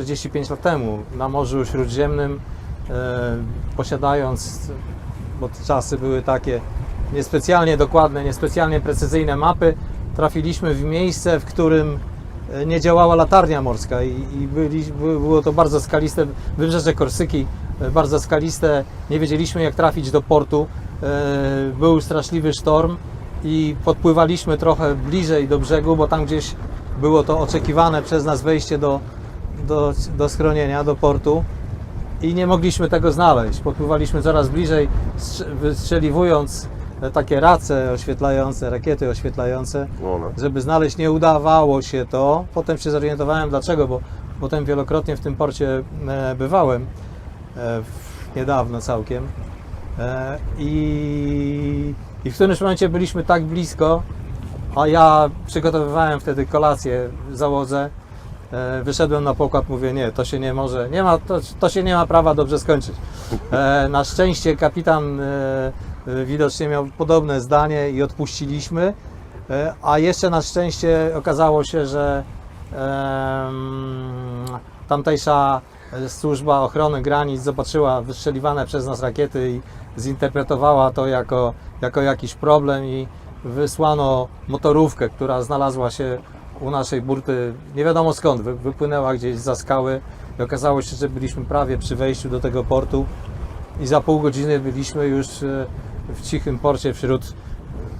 45 lat temu na Morzu Śródziemnym, e, posiadając, bo czasy były takie niespecjalnie dokładne, niespecjalnie precyzyjne mapy, trafiliśmy w miejsce, w którym e, nie działała latarnia morska i, i byli, by- było to bardzo skaliste, wybrzeże Korsyki, e, bardzo skaliste, nie wiedzieliśmy jak trafić do portu, był straszliwy sztorm i podpływaliśmy trochę bliżej do brzegu, bo tam gdzieś było to oczekiwane przez nas wejście do, do, do schronienia, do portu i nie mogliśmy tego znaleźć. Podpływaliśmy coraz bliżej, strze- wystrzeliwując e, takie race oświetlające, rakiety oświetlające, No, no. żeby znaleźć. Nie udawało się to. Potem się zorientowałem dlaczego, bo potem wielokrotnie w tym porcie e, bywałem, e, niedawno całkiem. I, I w którymś momencie byliśmy tak blisko, a ja przygotowywałem wtedy kolację w załodze. E, Wyszedłem na pokład, mówię, nie, to się nie może, nie ma, to, to się nie ma prawa dobrze skończyć. E, Na szczęście kapitan e, widocznie miał podobne zdanie i odpuściliśmy. A jeszcze na szczęście okazało się, że tamtejsza służba ochrony granic zobaczyła wystrzeliwane przez nas rakiety i zinterpretowała to jako, jako jakiś problem i wysłano motorówkę, która znalazła się u naszej burty, nie wiadomo skąd, wy- wypłynęła gdzieś za skały i okazało się, że byliśmy prawie przy wejściu do tego portu i za pół godziny byliśmy już e, w cichym porcie wśród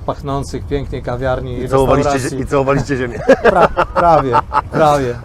pachnących pięknie kawiarni i I całowaliście, I całowaliście ziemię. Pra, prawie, prawie.